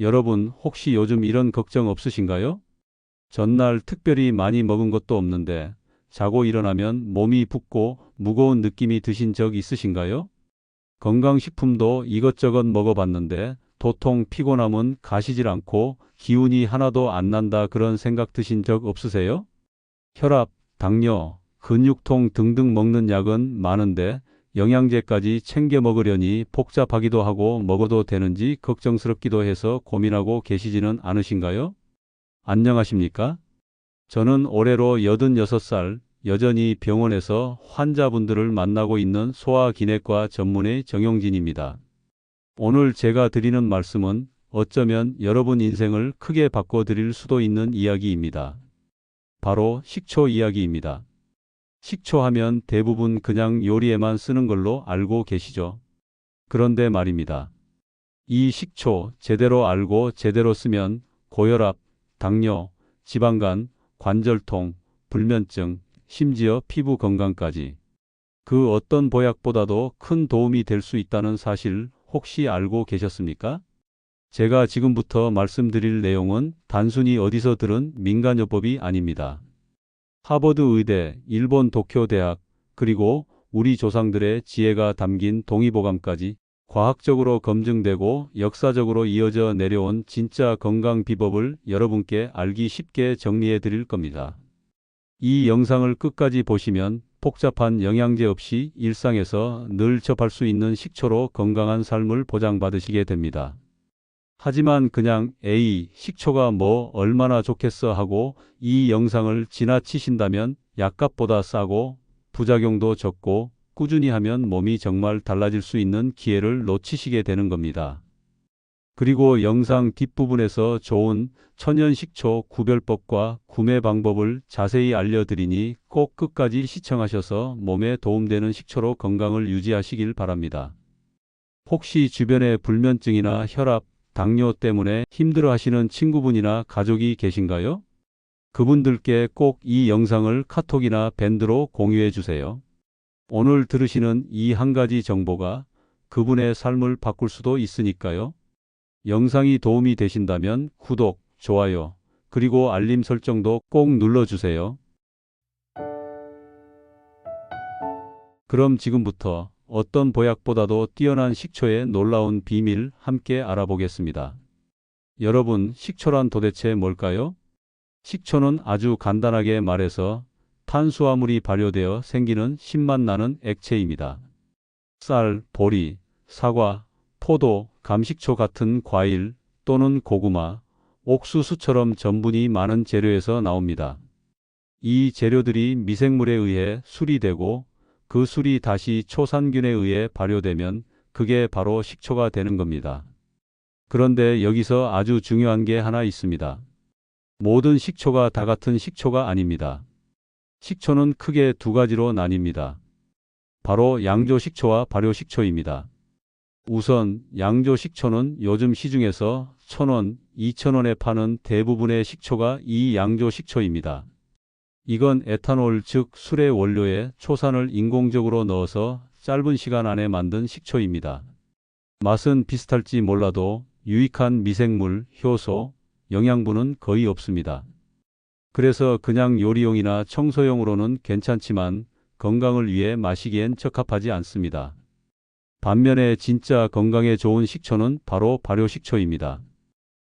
여러분 혹시 요즘 이런 걱정 없으신가요? 전날 특별히 많이 먹은 것도 없는데 자고 일어나면 몸이 붓고 무거운 느낌이 드신 적 있으신가요? 건강식품도 이것저것 먹어봤는데 도통 피곤함은 가시질 않고 기운이 하나도 안 난다 그런 생각 드신 적 없으세요? 혈압, 당뇨, 근육통 등등 먹는 약은 많은데 영양제까지 챙겨 먹으려니 복잡하기도 하고 먹어도 되는지 걱정스럽기도 해서 고민하고 계시지는 않으신가요? 안녕하십니까? 저는 올해로 86살 여전히 병원에서 환자분들을 만나고 있는 소화기내과 전문의 정용진입니다. 오늘 제가 드리는 말씀은 어쩌면 여러분 인생을 크게 바꿔드릴 수도 있는 이야기입니다. 바로 식초 이야기입니다. 식초 하면 대부분 그냥 요리에만 쓰는 걸로 알고 계시죠. 그런데 말입니다. 이 식초 제대로 알고 제대로 쓰면 고혈압, 당뇨, 지방간, 관절통, 불면증, 심지어 피부 건강까지 그 어떤 보약보다도 큰 도움이 될 수 있다는 사실 혹시 알고 계셨습니까? 제가 지금부터 말씀드릴 내용은 단순히 어디서 들은 민간요법이 아닙니다. 하버드 의대, 일본 도쿄 대학, 그리고 우리 조상들의 지혜가 담긴 동의보감까지 과학적으로 검증되고 역사적으로 이어져 내려온 진짜 건강 비법을 여러분께 알기 쉽게 정리해 드릴 겁니다. 이 영상을 끝까지 보시면 복잡한 영양제 없이 일상에서 늘 접할 수 있는 식초로 건강한 삶을 보장받으시게 됩니다. 하지만 그냥 에이, 식초가 뭐 얼마나 좋겠어 하고 이 영상을 지나치신다면 약값보다 싸고 부작용도 적고 꾸준히 하면 몸이 정말 달라질 수 있는 기회를 놓치시게 되는 겁니다. 그리고 영상 뒷부분에서 좋은 천연 식초 구별법과 구매 방법을 자세히 알려드리니 꼭 끝까지 시청하셔서 몸에 도움되는 식초로 건강을 유지하시길 바랍니다. 혹시 주변에 불면증이나 혈압, 당뇨 때문에 힘들어 하시는 친구분이나 가족이 계신가요? 그분들께 꼭 이 영상을 카톡이나 밴드로 공유해 주세요. 오늘 들으시는 이 한 가지 정보가 그분의 삶을 바꿀 수도 있으니까요. 영상이 도움이 되신다면 구독, 좋아요, 그리고 알림 설정도 꼭 눌러주세요. 그럼 지금부터 어떤 보약보다도 뛰어난 식초의 놀라운 비밀 함께 알아보겠습니다. 여러분, 식초란 도대체 뭘까요? 식초는 아주 간단하게 말해서 탄수화물이 발효되어 생기는 신맛 나는 액체입니다. 쌀, 보리, 사과, 포도, 감식초 같은 과일 또는 고구마, 옥수수처럼 전분이 많은 재료에서 나옵니다. 이 재료들이 미생물에 의해 수리되고 그 술이 다시 초산균에 의해 발효되면 그게 바로 식초가 되는 겁니다. 그런데 여기서 아주 중요한 게 하나 있습니다. 모든 식초가 다 같은 식초가 아닙니다. 식초는 크게 두 가지로 나뉩니다. 바로 양조 식초와 발효 식초입니다. 우선 양조 식초는 요즘 시중에서 1,000원, 2,000원에 파는 대부분의 식초가 이 양조 식초입니다. 이건 에탄올 즉 술의 원료에 초산을 인공적으로 넣어서 짧은 시간 안에 만든 식초입니다. 맛은 비슷할지 몰라도 유익한 미생물, 효소, 영양분은 거의 없습니다. 그래서 그냥 요리용이나 청소용으로는 괜찮지만 건강을 위해 마시기엔 적합하지 않습니다. 반면에 진짜 건강에 좋은 식초는 바로 발효식초입니다.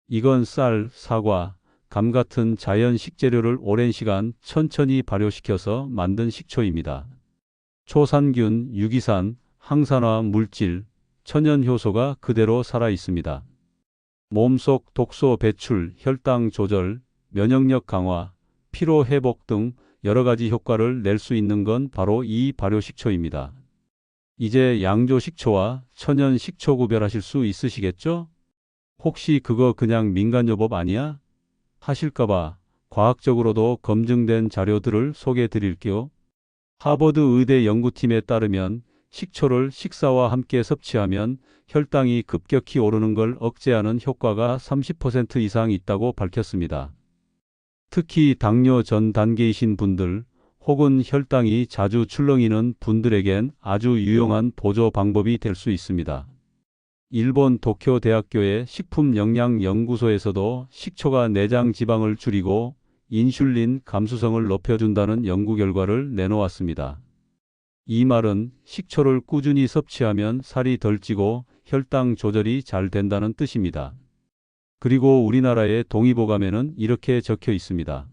이건 쌀, 사과, 감 같은 자연 식재료를 오랜 시간 천천히 발효시켜서 만든 식초입니다. 초산균, 유기산, 항산화 물질, 천연 효소가 그대로 살아 있습니다. 몸속 독소 배출, 혈당 조절, 면역력 강화, 피로 회복 등 여러 가지 효과를 낼 수 있는 건 바로 이 발효식초입니다. 이제 양조 식초와 천연 식초 구별하실 수 있으시겠죠? 혹시 그거 그냥 민간요법 아니야? 하실까봐 과학적으로도 검증된 자료들을 소개해 드릴게요. 하버드 의대 연구팀에 따르면 식초를 식사와 함께 섭취하면 혈당이 급격히 오르는 걸 억제하는 효과가 30% 이상 있다고 밝혔습니다. 특히 당뇨 전 단계이신 분들 혹은 혈당이 자주 출렁이는 분들에겐 아주 유용한 보조 방법이 될 수 있습니다. 일본 도쿄 대학교의 식품영양연구소에서도 식초가 내장 지방을 줄이고 인슐린 감수성을 높여준다는 연구 결과를 내놓았습니다. 이 말은 식초를 꾸준히 섭취하면 살이 덜 찌고 혈당 조절이 잘 된다는 뜻입니다. 그리고 우리나라의 동의보감에는 이렇게 적혀 있습니다.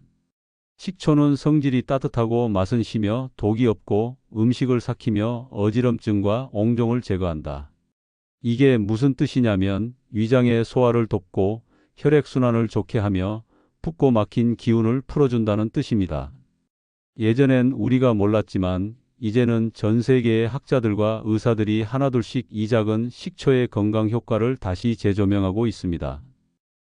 식초는 성질이 따뜻하고 맛은 시며 독이 없고 음식을 삭히며 어지럼증과 옹종을 제거한다. 이게 무슨 뜻이냐면 위장의 소화를 돕고 혈액순환을 좋게 하며 붓고 막힌 기운을 풀어준다는 뜻입니다. 예전엔 우리가 몰랐지만 이제는 전 세계의 학자들과 의사들이 하나둘씩 이 작은 식초의 건강 효과를 다시 재조명하고 있습니다.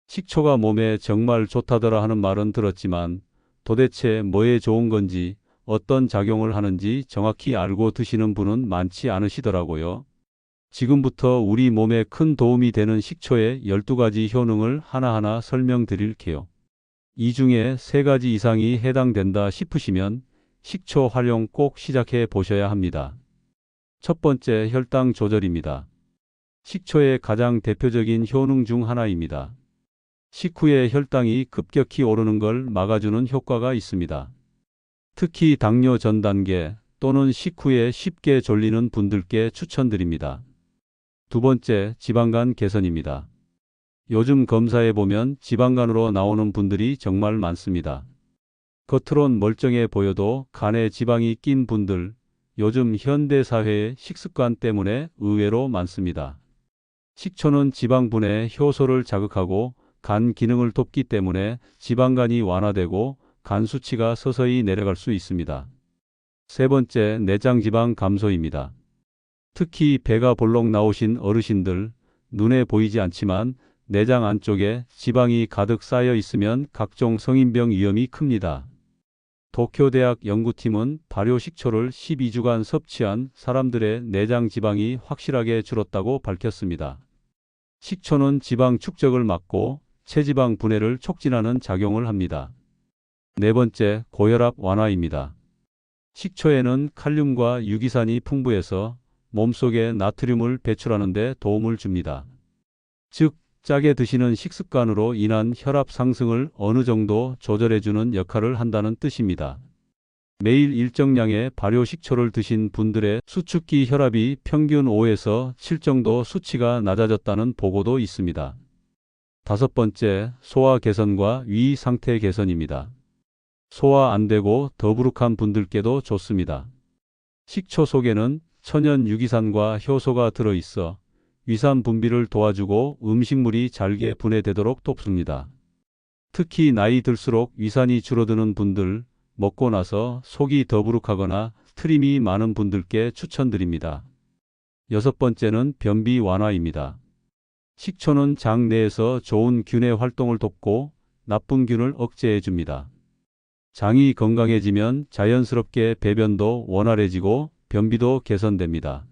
식초가 몸에 정말 좋다더라 하는 말은 들었지만 도대체 뭐에 좋은 건지 어떤 작용을 하는지 정확히 알고 드시는 분은 많지 않으시더라고요. 지금부터 우리 몸에 큰 도움이 되는 식초의 12가지 효능을 하나하나 설명드릴게요. 이 중에 3가지 이상이 해당된다 싶으시면 식초 활용 꼭 시작해 보셔야 합니다. 첫 번째 혈당 조절입니다. 식초의 가장 대표적인 효능 중 하나입니다. 식후에 혈당이 급격히 오르는 걸 막아주는 효과가 있습니다. 특히 당뇨 전 단계 또는 식후에 쉽게 졸리는 분들께 추천드립니다. 두 번째, 지방간 개선입니다. 요즘 검사해 보면 지방간으로 나오는 분들이 정말 많습니다. 겉으론 멀쩡해 보여도 간에 지방이 낀 분들, 요즘 현대 사회의 식습관 때문에 의외로 많습니다. 식초는 지방분해 효소를 자극하고 간 기능을 돕기 때문에 지방간이 완화되고 간 수치가 서서히 내려갈 수 있습니다. 세 번째, 내장 지방 감소입니다. 특히 배가 볼록 나오신 어르신들, 눈에 보이지 않지만 내장 안쪽에 지방이 가득 쌓여 있으면 각종 성인병 위험이 큽니다. 도쿄대학 연구팀은 발효식초를 12주간 섭취한 사람들의 내장 지방이 확실하게 줄었다고 밝혔습니다. 식초는 지방 축적을 막고 체지방 분해를 촉진하는 작용을 합니다. 네 번째, 고혈압 완화입니다. 식초에는 칼륨과 유기산이 풍부해서 몸속에 나트륨을 배출하는 데 도움을 줍니다. 즉, 짜게 드시는 식습관으로 인한 혈압 상승을 어느 정도 조절해주는 역할을 한다는 뜻입니다. 매일 일정량의 발효 식초를 드신 분들의 수축기 혈압이 평균 5에서 7 정도 수치가 낮아졌다는 보고도 있습니다. 다섯 번째, 소화 개선과 위 상태 개선입니다. 소화 안 되고 더부룩한 분들께도 좋습니다. 식초 속에는 천연 유기산과 효소가 들어있어 위산 분비를 도와주고 음식물이 잘게 분해되도록 돕습니다. 특히 나이 들수록 위산이 줄어드는 분들, 먹고 나서 속이 더부룩하거나 트림이 많은 분들께 추천드립니다. 여섯 번째는 변비 완화입니다. 식초는 장 내에서 좋은 균의 활동을 돕고 나쁜 균을 억제해 줍니다. 장이 건강해지면 자연스럽게 배변도 원활해지고 변비도 개선됩니다.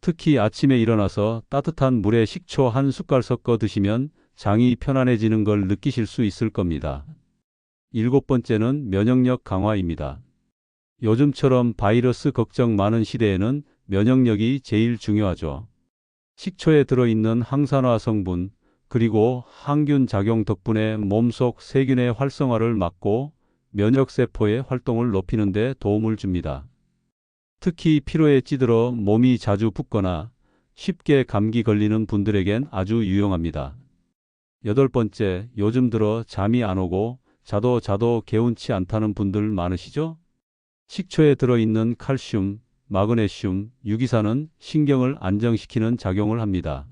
특히 아침에 일어나서 따뜻한 물에 식초 한 숟갈 섞어 드시면 장이 편안해지는 걸 느끼실 수 있을 겁니다. 일곱 번째는 면역력 강화입니다. 요즘처럼 바이러스 걱정 많은 시대에는 면역력이 제일 중요하죠. 식초에 들어있는 항산화 성분, 그리고 항균 작용 덕분에 몸속 세균의 활성화를 막고 면역세포의 활동을 높이는 데 도움을 줍니다. 특히 피로에 찌들어 몸이 자주 붓거나 쉽게 감기 걸리는 분들에겐 아주 유용합니다. 여덟 번째, 요즘 들어 잠이 안 오고 자도 자도 개운치 않다는 분들 많으시죠? 식초에 들어있는 칼슘, 마그네슘, 유기산은 신경을 안정시키는 작용을 합니다.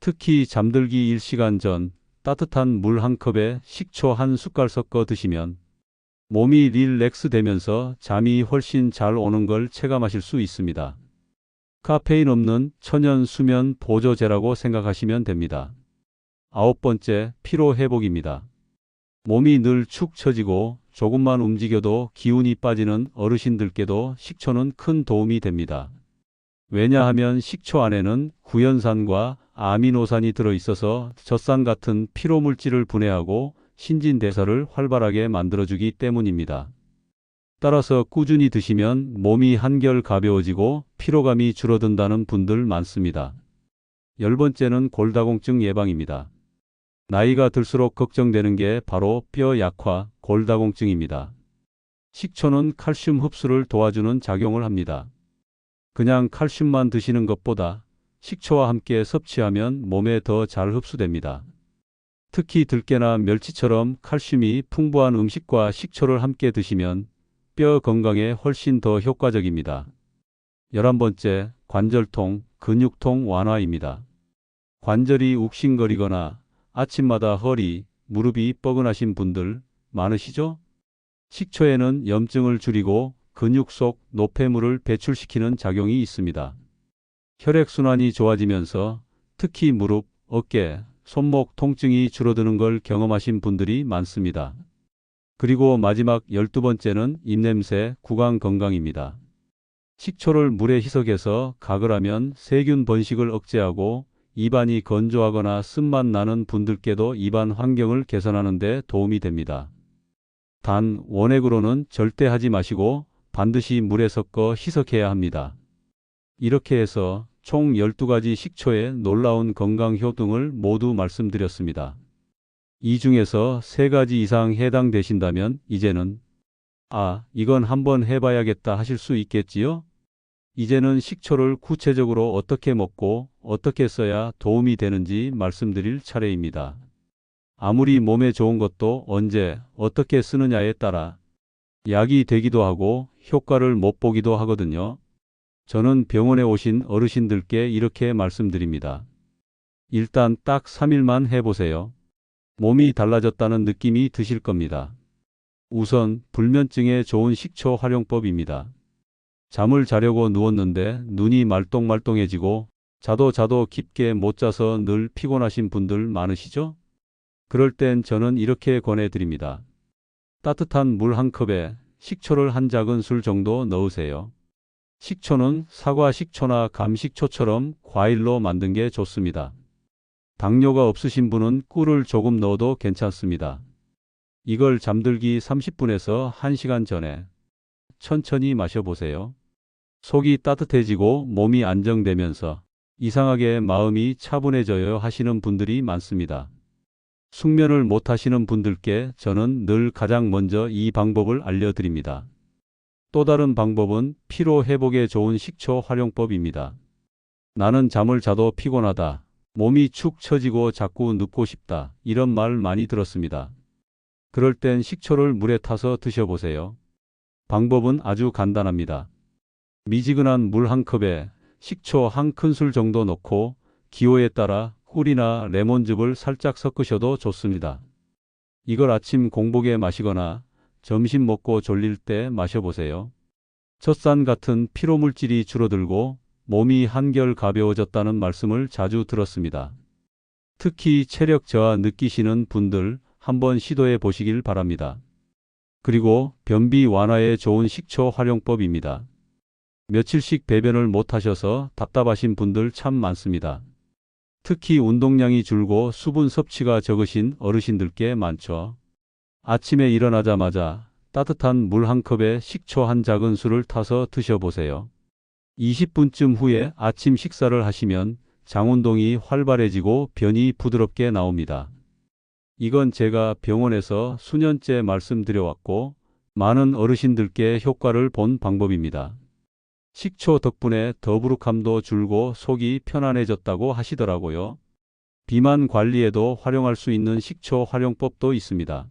특히 잠들기 1시간 전 따뜻한 물 한 컵에 식초 한 숟갈 섞어 드시면 몸이 릴렉스 되면서 잠이 훨씬 잘 오는 걸 체감하실 수 있습니다. 카페인 없는 천연 수면 보조제라고 생각하시면 됩니다. 아홉 번째, 피로 회복입니다. 몸이 늘 축 처지고 조금만 움직여도 기운이 빠지는 어르신들께도 식초는 큰 도움이 됩니다. 왜냐하면 식초 안에는 구연산과 아미노산이 들어있어서 젖산 같은 피로물질을 분해하고 신진대사를 활발하게 만들어주기 때문입니다. 따라서 꾸준히 드시면 몸이 한결 가벼워지고 피로감이 줄어든다는 분들 많습니다. 열 번째는 골다공증 예방입니다. 나이가 들수록 걱정되는 게 바로 뼈 약화, 골다공증입니다. 식초는 칼슘 흡수를 도와주는 작용을 합니다. 그냥 칼슘만 드시는 것보다 식초와 함께 섭취하면 몸에 더 잘 흡수됩니다. 특히 들깨나 멸치처럼 칼슘이 풍부한 음식과 식초를 함께 드시면 뼈 건강에 훨씬 더 효과적입니다. 열한 번째, 관절통, 근육통 완화입니다. 관절이 욱신거리거나 아침마다 허리, 무릎이 뻐근하신 분들 많으시죠? 식초에는 염증을 줄이고 근육 속 노폐물을 배출시키는 작용이 있습니다. 혈액순환이 좋아지면서 특히 무릎, 어깨, 손목 통증이 줄어드는 걸 경험하신 분들이 많습니다. 그리고 마지막 열두 번째는 입냄새, 구강 건강입니다. 식초를 물에 희석해서 각을 하면 세균 번식을 억제하고 입안이 건조하거나 쓴맛 나는 분들께도 입안 환경을 개선하는 데 도움이 됩니다. 단 원액으로는 절대 하지 마시고 반드시 물에 섞어 희석해야 합니다. 이렇게 해서 총 12가지 식초의 놀라운 건강 효능을 모두 말씀드렸습니다. 이 중에서 3가지 이상 해당되신다면 이제는 아, 이건 한번 해봐야겠다 하실 수 있겠지요? 이제는 식초를 구체적으로 어떻게 먹고 어떻게 써야 도움이 되는지 말씀드릴 차례입니다. 아무리 몸에 좋은 것도 언제 어떻게 쓰느냐에 따라 약이 되기도 하고 효과를 못 보기도 하거든요. 저는 병원에 오신 어르신들께 이렇게 말씀드립니다. 일단 딱 3일만 해보세요. 몸이 달라졌다는 느낌이 드실 겁니다. 우선 불면증에 좋은 식초 활용법입니다. 잠을 자려고 누웠는데 눈이 말똥말똥해지고 자도 자도 깊게 못 자서 늘 피곤하신 분들 많으시죠? 그럴 땐 저는 이렇게 권해드립니다. 따뜻한 물 한 컵에 식초를 한 작은 술 정도 넣으세요. 식초는 사과 식초나 감 식초처럼 과일로 만든 게 좋습니다. 당뇨가 없으신 분은 꿀을 조금 넣어도 괜찮습니다. 이걸 잠들기 30분에서 1시간 전에 천천히 마셔보세요. 속이 따뜻해지고 몸이 안정되면서 이상하게 마음이 차분해져요 하시는 분들이 많습니다. 숙면을 못 하시는 분들께 저는 늘 가장 먼저 이 방법을 알려드립니다. 또 다른 방법은 피로 회복에 좋은 식초 활용법입니다. 나는 잠을 자도 피곤하다. 몸이 축 처지고 자꾸 눕고 싶다. 이런 말 많이 들었습니다. 그럴 땐 식초를 물에 타서 드셔보세요. 방법은 아주 간단합니다. 미지근한 물 한 컵에 식초 한 큰술 정도 넣고 기호에 따라 꿀이나 레몬즙을 살짝 섞으셔도 좋습니다. 이걸 아침 공복에 마시거나 점심 먹고 졸릴 때 마셔보세요. 젖산 같은 피로물질이 줄어들고 몸이 한결 가벼워졌다는 말씀을 자주 들었습니다. 특히 체력 저하 느끼시는 분들 한번 시도해 보시길 바랍니다. 그리고 변비 완화에 좋은 식초 활용법입니다. 며칠씩 배변을 못 하셔서 답답하신 분들 참 많습니다. 특히 운동량이 줄고 수분 섭취가 적으신 어르신들께 많죠. 아침에 일어나자마자 따뜻한 물 한 컵에 식초 한 작은 술을 타서 드셔보세요. 20분쯤 후에 아침 식사를 하시면 장운동이 활발해지고 변이 부드럽게 나옵니다. 이건 제가 병원에서 수년째 말씀드려왔고 많은 어르신들께 효과를 본 방법입니다. 식초 덕분에 더부룩함도 줄고 속이 편안해졌다고 하시더라고요. 비만 관리에도 활용할 수 있는 식초 활용법도 있습니다.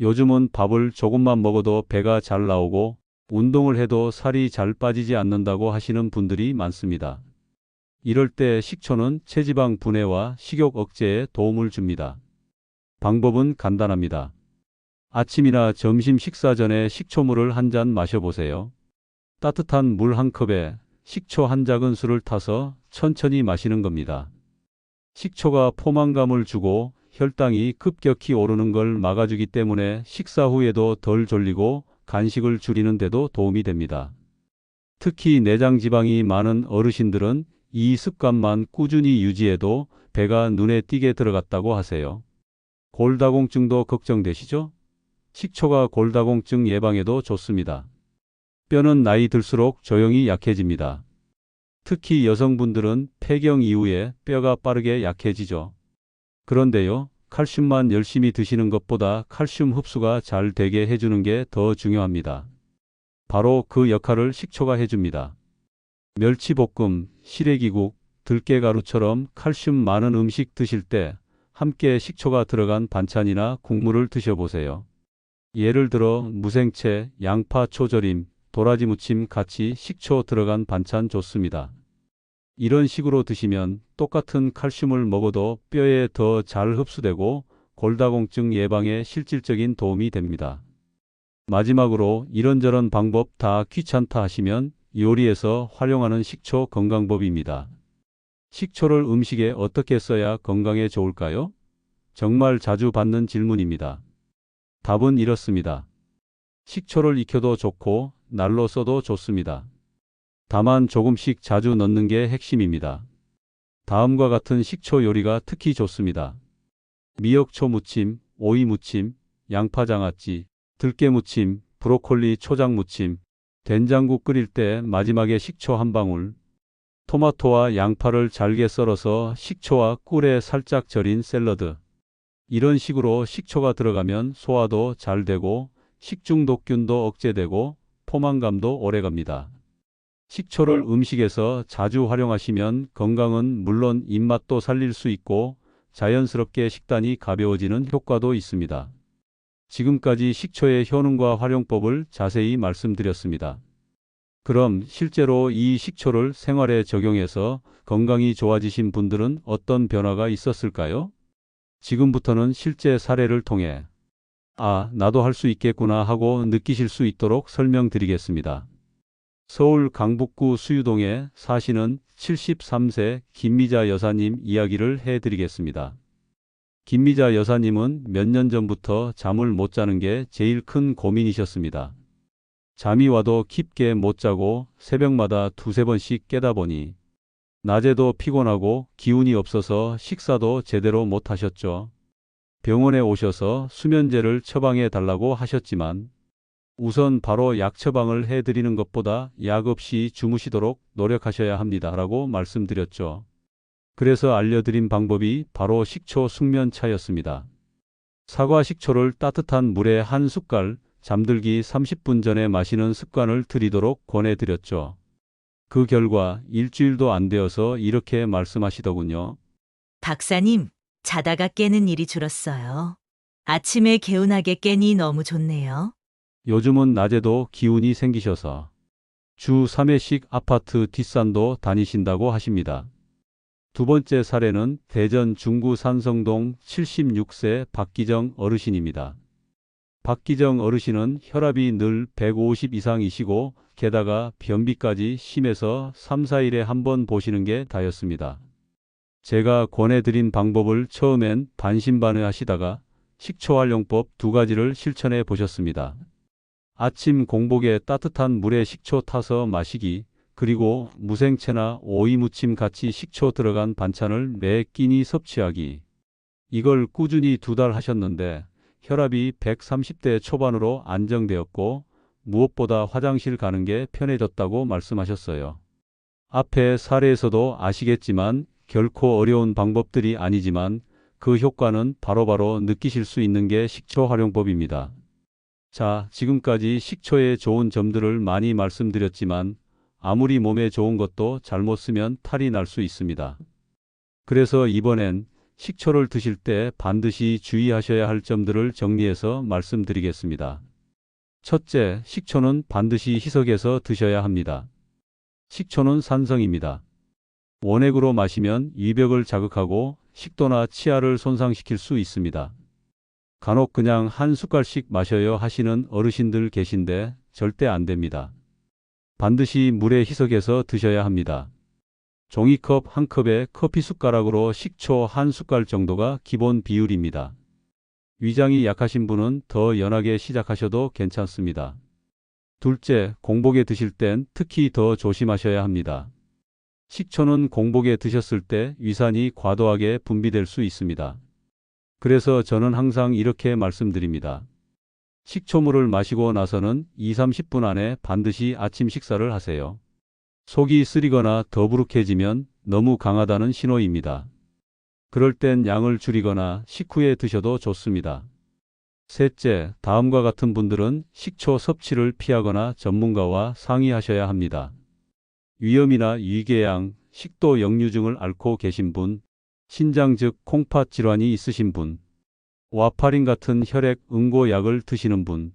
요즘은 밥을 조금만 먹어도 배가 잘 나오고 운동을 해도 살이 잘 빠지지 않는다고 하시는 분들이 많습니다. 이럴 때 식초는 체지방 분해와 식욕 억제에 도움을 줍니다. 방법은 간단합니다. 아침이나 점심 식사 전에 식초물을 한 잔 마셔보세요. 따뜻한 물 한 컵에 식초 한 작은 술을 타서 천천히 마시는 겁니다. 식초가 포만감을 주고 혈당이 급격히 오르는 걸 막아주기 때문에 식사 후에도 덜 졸리고 간식을 줄이는 데도 도움이 됩니다. 특히 내장 지방이 많은 어르신들은 이 습관만 꾸준히 유지해도 배가 눈에 띄게 들어갔다고 하세요. 골다공증도 걱정되시죠? 식초가 골다공증 예방에도 좋습니다. 뼈는 나이 들수록 조용히 약해집니다. 특히 여성분들은 폐경 이후에 뼈가 빠르게 약해지죠. 그런데요, 칼슘만 열심히 드시는 것보다 칼슘 흡수가 잘 되게 해주는 게 더 중요합니다. 바로 그 역할을 식초가 해줍니다. 멸치볶음, 시래기국, 들깨가루처럼 칼슘 많은 음식 드실 때 함께 식초가 들어간 반찬이나 국물을 드셔보세요. 예를 들어 무생채, 양파 초절임, 도라지 무침 같이 식초 들어간 반찬 좋습니다. 이런 식으로 드시면 똑같은 칼슘을 먹어도 뼈에 더 잘 흡수되고 골다공증 예방에 실질적인 도움이 됩니다. 마지막으로 이런저런 방법 다 귀찮다 하시면 요리에서 활용하는 식초 건강법입니다. 식초를 음식에 어떻게 써야 건강에 좋을까요? 정말 자주 받는 질문입니다. 답은 이렇습니다. 식초를 익혀도 좋고 날로 써도 좋습니다. 다만 조금씩 자주 넣는 게 핵심입니다. 다음과 같은 식초 요리가 특히 좋습니다. 미역초 무침, 오이 무침, 양파 장아찌, 들깨 무침, 브로콜리 초장 무침, 된장국 끓일 때 마지막에 식초 한 방울, 토마토와 양파를 잘게 썰어서 식초와 꿀에 살짝 절인 샐러드. 이런 식으로 식초가 들어가면 소화도 잘 되고 식중독균도 억제되고 포만감도 오래갑니다. 식초를 음식에서 자주 활용하시면 건강은 물론 입맛도 살릴 수 있고 자연스럽게 식단이 가벼워지는 효과도 있습니다. 지금까지 식초의 효능과 활용법을 자세히 말씀드렸습니다. 그럼 실제로 이 식초를 생활에 적용해서 건강이 좋아지신 분들은 어떤 변화가 있었을까요? 지금부터는 실제 사례를 통해 아, 나도 할 수 있겠구나 하고 느끼실 수 있도록 설명드리겠습니다. 서울 강북구 수유동에 사시는 73세 김미자 여사님 이야기를 해드리겠습니다. 김미자 여사님은 몇 년 전부터 잠을 못 자는 게 제일 큰 고민이셨습니다. 잠이 와도 깊게 못 자고 새벽마다 두세 번씩 깨다 보니 낮에도 피곤하고 기운이 없어서 식사도 제대로 못 하셨죠. 병원에 오셔서 수면제를 처방해 달라고 하셨지만 우선 바로 약 처방을 해 드리는 것보다 약 없이 주무시도록 노력하셔야 합니다. 라고 말씀드렸죠. 그래서 알려드린 방법이 바로 식초 숙면차였습니다. 사과 식초를 따뜻한 물에 한 숟갈 잠들기 30분 전에 마시는 습관을 들이도록 권해드렸죠. 그 결과 일주일도 안 되어서 이렇게 말씀하시더군요. 박사님, 자다가 깨는 일이 줄었어요. 아침에 개운하게 깨니 너무 좋네요. 요즘은 낮에도 기운이 생기셔서 주 3회씩 아파트 뒷산도 다니신다고 하십니다. 두 번째 사례는 대전 중구 산성동 76세 박기정 어르신입니다. 박기정 어르신은 혈압이 늘 150 이상이시고 게다가 변비까지 심해서 3, 4일에 한 번 보시는 게 다였습니다. 제가 권해드린 방법을 처음엔 반신반의 하시다가 식초 활용법 두 가지를 실천해 보셨습니다. 아침 공복에 따뜻한 물에 식초 타서 마시기, 그리고 무생채나 오이 무침 같이 식초 들어간 반찬을 매 끼니 섭취하기. 이걸 꾸준히 두 달 하셨는데 혈압이 130대 초반으로 안정되었고 무엇보다 화장실 가는 게 편해졌다고 말씀하셨어요. 앞에 사례에서도 아시겠지만 결코 어려운 방법들이 아니지만 그 효과는 바로바로 느끼실 수 있는 게 식초 활용법입니다. 자, 지금까지 식초의 좋은 점들을 많이 말씀드렸지만 아무리 몸에 좋은 것도 잘못 쓰면 탈이 날 수 있습니다. 그래서 이번엔 식초를 드실 때 반드시 주의하셔야 할 점들을 정리해서 말씀드리겠습니다. 첫째, 식초는 반드시 희석해서 드셔야 합니다. 식초는 산성입니다. 원액으로 마시면 위벽을 자극하고 식도나 치아를 손상시킬 수 있습니다. 간혹 그냥 한 숟갈씩 마셔요 하시는 어르신들 계신데 절대 안 됩니다. 반드시 물에 희석해서 드셔야 합니다. 종이컵 한 컵에 커피 숟가락으로 식초 한 숟갈 정도가 기본 비율입니다. 위장이 약하신 분은 더 연하게 시작하셔도 괜찮습니다. 둘째, 공복에 드실 땐 특히 더 조심하셔야 합니다. 식초는 공복에 드셨을 때 위산이 과도하게 분비될 수 있습니다. 그래서 저는 항상 이렇게 말씀드립니다. 식초물을 마시고 나서는 2, 30분 안에 반드시 아침 식사를 하세요. 속이 쓰리거나 더부룩해지면 너무 강하다는 신호입니다. 그럴 땐 양을 줄이거나 식후에 드셔도 좋습니다. 셋째, 다음과 같은 분들은 식초 섭취를 피하거나 전문가와 상의하셔야 합니다. 위염이나 위궤양, 식도 역류증을 앓고 계신 분, 신장 즉 콩팥 질환이 있으신 분, 와파린 같은 혈액 응고 약을 드시는 분,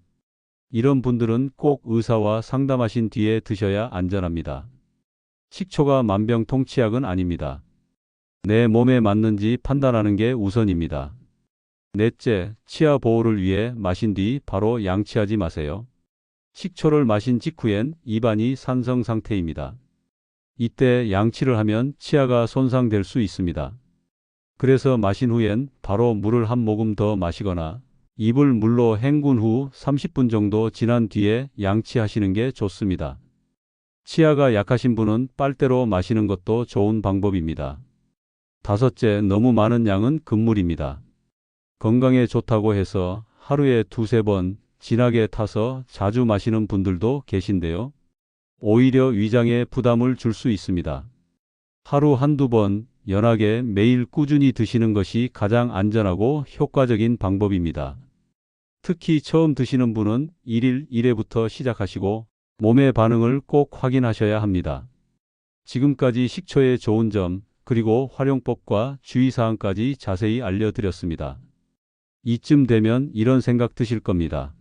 이런 분들은 꼭 의사와 상담하신 뒤에 드셔야 안전합니다. 식초가 만병통치약은 아닙니다. 내 몸에 맞는지 판단하는 게 우선입니다. 넷째, 치아 보호를 위해 마신 뒤 바로 양치하지 마세요. 식초를 마신 직후엔 입안이 산성 상태입니다. 이때 양치를 하면 치아가 손상될 수 있습니다. 그래서 마신 후엔 바로 물을 한 모금 더 마시거나 입을 물로 헹군 후 30분 정도 지난 뒤에 양치하시는 게 좋습니다. 치아가 약하신 분은 빨대로 마시는 것도 좋은 방법입니다. 다섯째, 너무 많은 양은 금물입니다. 건강에 좋다고 해서 하루에 두세 번 진하게 타서 자주 마시는 분들도 계신데요. 오히려 위장에 부담을 줄 수 있습니다. 하루 한두 번 연하게 매일 꾸준히 드시는 것이 가장 안전하고 효과적인 방법입니다. 특히 처음 드시는 분은 1일 1회부터 시작하시고 몸의 반응을 꼭 확인하셔야 합니다. 지금까지 식초의 좋은 점, 그리고 활용법과 주의사항까지 자세히 알려드렸습니다. 이쯤 되면 이런 생각 드실 겁니다.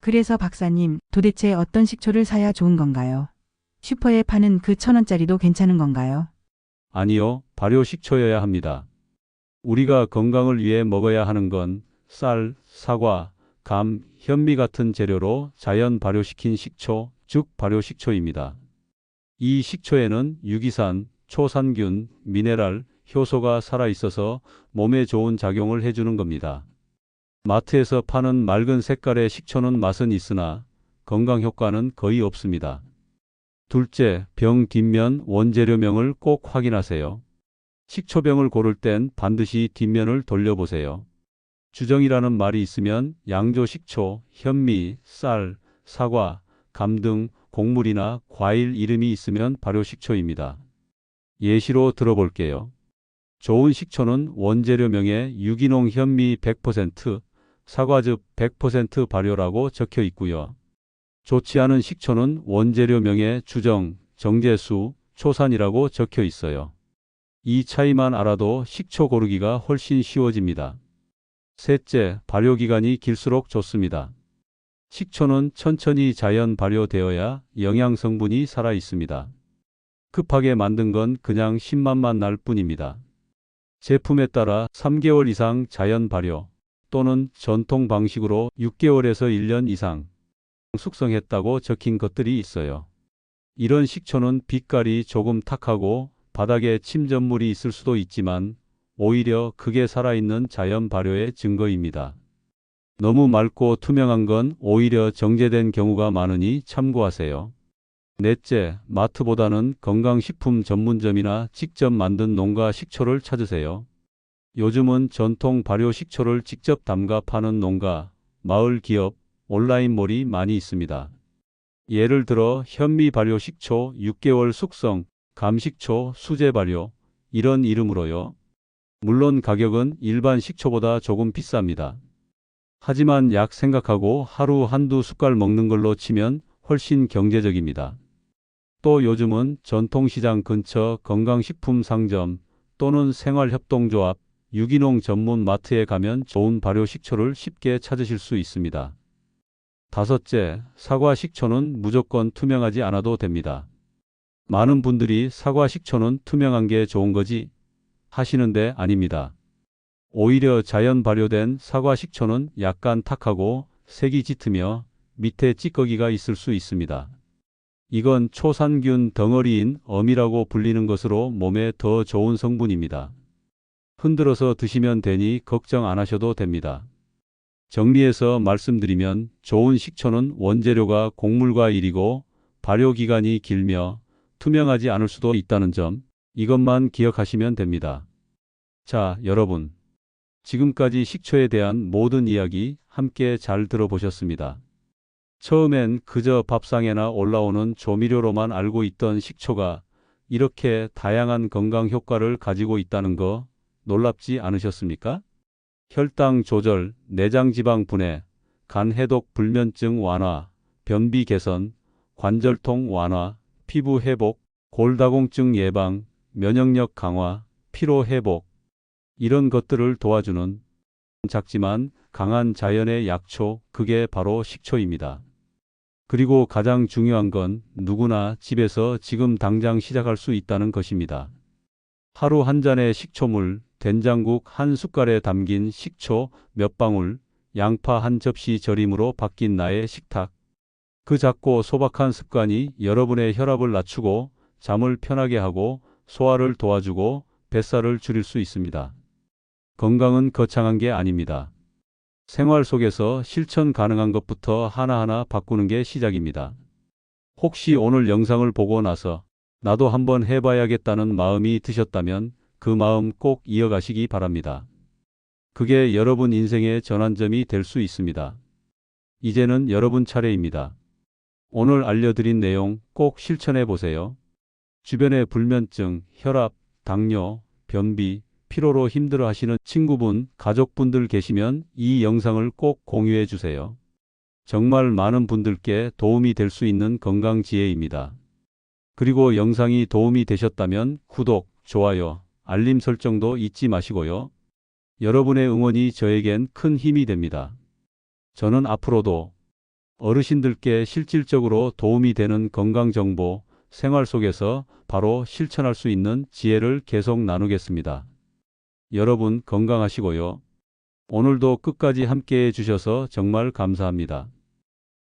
그래서 박사님, 도대체 어떤 식초를 사야 좋은 건가요? 슈퍼에 파는 그 천 원짜리도 괜찮은 건가요? 아니요, 발효 식초여야 합니다. 우리가 건강을 위해 먹어야 하는 건 쌀, 사과, 감, 현미 같은 재료로 자연 발효시킨 식초, 즉 발효 식초입니다. 이 식초에는 유기산, 초산균, 미네랄, 효소가 살아있어서 몸에 좋은 작용을 해주는 겁니다. 마트에서 파는 맑은 색깔의 식초는 맛은 있으나 건강 효과는 거의 없습니다. 둘째, 병 뒷면 원재료명을 꼭 확인하세요. 식초병을 고를 땐 반드시 뒷면을 돌려보세요. 주정이라는 말이 있으면 양조 식초, 현미, 쌀, 사과, 감 등 곡물이나 과일 이름이 있으면 발효 식초입니다. 예시로 들어볼게요. 좋은 식초는 원재료명에 유기농 현미 100%, 사과즙 100% 발효라고 적혀 있고요. 좋지 않은 식초는 원재료명에 주정, 정제수, 초산이라고 적혀 있어요. 이 차이만 알아도 식초 고르기가 훨씬 쉬워집니다. 셋째, 발효기간이 길수록 좋습니다. 식초는 천천히 자연 발효되어야 영양 성분이 살아 있습니다. 급하게 만든 건 그냥 신맛만 날 뿐입니다. 제품에 따라 3개월 이상 자연 발효 또는 전통 방식으로 6개월에서 1년 이상 숙성했다고 적힌 것들이 있어요. 이런 식초는 빛깔이 조금 탁하고 바닥에 침전물이 있을 수도 있지만 오히려 극에 살아있는 자연 발효의 증거입니다. 너무 맑고 투명한 건 오히려 정제된 경우가 많으니 참고하세요. 넷째, 마트보다는 건강식품 전문점이나 직접 만든 농가 식초를 찾으세요. 요즘은 전통 발효 식초를 직접 담가 파는 농가, 마을 기업, 온라인몰이 많이 있습니다. 예를 들어 현미 발효 식초 6개월 숙성, 감식초 수제 발효 이런 이름으로요. 물론 가격은 일반 식초보다 조금 비쌉니다. 하지만 약 생각하고 하루 한두 숟갈 먹는 걸로 치면 훨씬 경제적입니다. 또 요즘은 전통시장 근처 건강식품 상점 또는 생활협동조합, 유기농 전문 마트에 가면 좋은 발효 식초를 쉽게 찾으실 수 있습니다. 다섯째, 사과 식초는 무조건 투명하지 않아도 됩니다. 많은 분들이 사과 식초는 투명한 게 좋은 거지 하시는데 아닙니다. 오히려 자연 발효된 사과 식초는 약간 탁하고 색이 짙으며 밑에 찌꺼기가 있을 수 있습니다. 이건 초산균 덩어리인 엄이라고 불리는 것으로 몸에 더 좋은 성분입니다. 흔들어서 드시면 되니 걱정 안 하셔도 됩니다. 정리해서 말씀드리면 좋은 식초는 원재료가 곡물과 일이고 발효 기간이 길며 투명하지 않을 수도 있다는 점 이것만 기억하시면 됩니다. 자, 여러분. 지금까지 식초에 대한 모든 이야기 함께 잘 들어보셨습니다. 처음엔 그저 밥상에나 올라오는 조미료로만 알고 있던 식초가 이렇게 다양한 건강 효과를 가지고 있다는 거 놀랍지 않으셨습니까? 혈당 조절, 내장 지방 분해, 간 해독 불면증 완화, 변비 개선, 관절통 완화, 피부 회복, 골다공증 예방, 면역력 강화, 피로 회복, 이런 것들을 도와주는 작지만 강한 자연의 약초, 그게 바로 식초입니다. 그리고 가장 중요한 건 누구나 집에서 지금 당장 시작할 수 있다는 것입니다. 하루 한 잔의 식초물, 된장국 한 숟갈에 담긴 식초 몇 방울, 양파 한 접시 절임으로 바뀐 나의 식탁. 그 작고 소박한 습관이 여러분의 혈압을 낮추고 잠을 편하게 하고 소화를 도와주고 뱃살을 줄일 수 있습니다. 건강은 거창한 게 아닙니다. 생활 속에서 실천 가능한 것부터 하나하나 바꾸는 게 시작입니다. 혹시 오늘 영상을 보고 나서 나도 한번 해봐야겠다는 마음이 드셨다면 그 마음 꼭 이어가시기 바랍니다. 그게 여러분 인생의 전환점이 될 수 있습니다. 이제는 여러분 차례입니다. 오늘 알려드린 내용 꼭 실천해 보세요. 주변에 불면증, 혈압, 당뇨, 변비, 피로로 힘들어 하시는 친구분, 가족분들 계시면 이 영상을 꼭 공유해 주세요. 정말 많은 분들께 도움이 될 수 있는 건강 지혜입니다. 그리고 영상이 도움이 되셨다면 구독, 좋아요, 알림 설정도 잊지 마시고요. 여러분의 응원이 저에겐 큰 힘이 됩니다. 저는 앞으로도 어르신들께 실질적으로 도움이 되는 건강 정보, 생활 속에서 바로 실천할 수 있는 지혜를 계속 나누겠습니다. 여러분 건강하시고요. 오늘도 끝까지 함께 해 주셔서 정말 감사합니다.